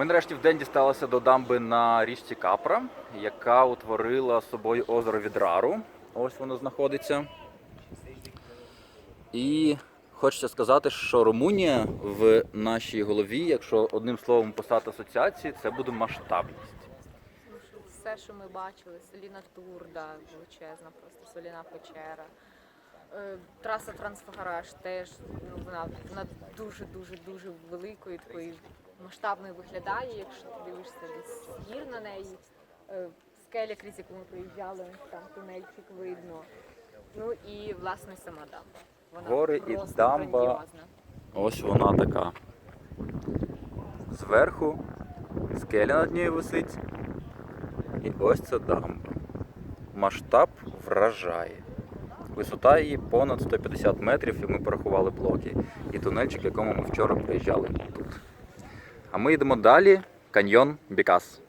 Ми нарешті в день дісталися до дамби на річці Капра, яка утворила собою озеро Відрару. Ось воно знаходиться. І хочеться сказати, що Румунія в нашій голові, якщо одним словом писати асоціації, це буде масштабність. Все, що ми бачили, соліна турда, величезна, просто соляна печера. Е, Траса Трансфагараж теж ну, вона, вона дуже дуже дуже великою, такою масштабною виглядає, якщо ти дивишся десь гір на неї. Е, Скеля, крізь яку ми проїжджали, там тунельчик видно. Ну і власне сама дамба. Вона Гори і дамба. грандіозна. Ось вона така. Зверху скеля над нею висить. І ось це дамба. Масштаб вражає. Висота її понад 150 метрів, і ми порахували блоки. І тунельчик, якому ми вчора приїжджали. А ми йдемо далі. Каньйон Бікас.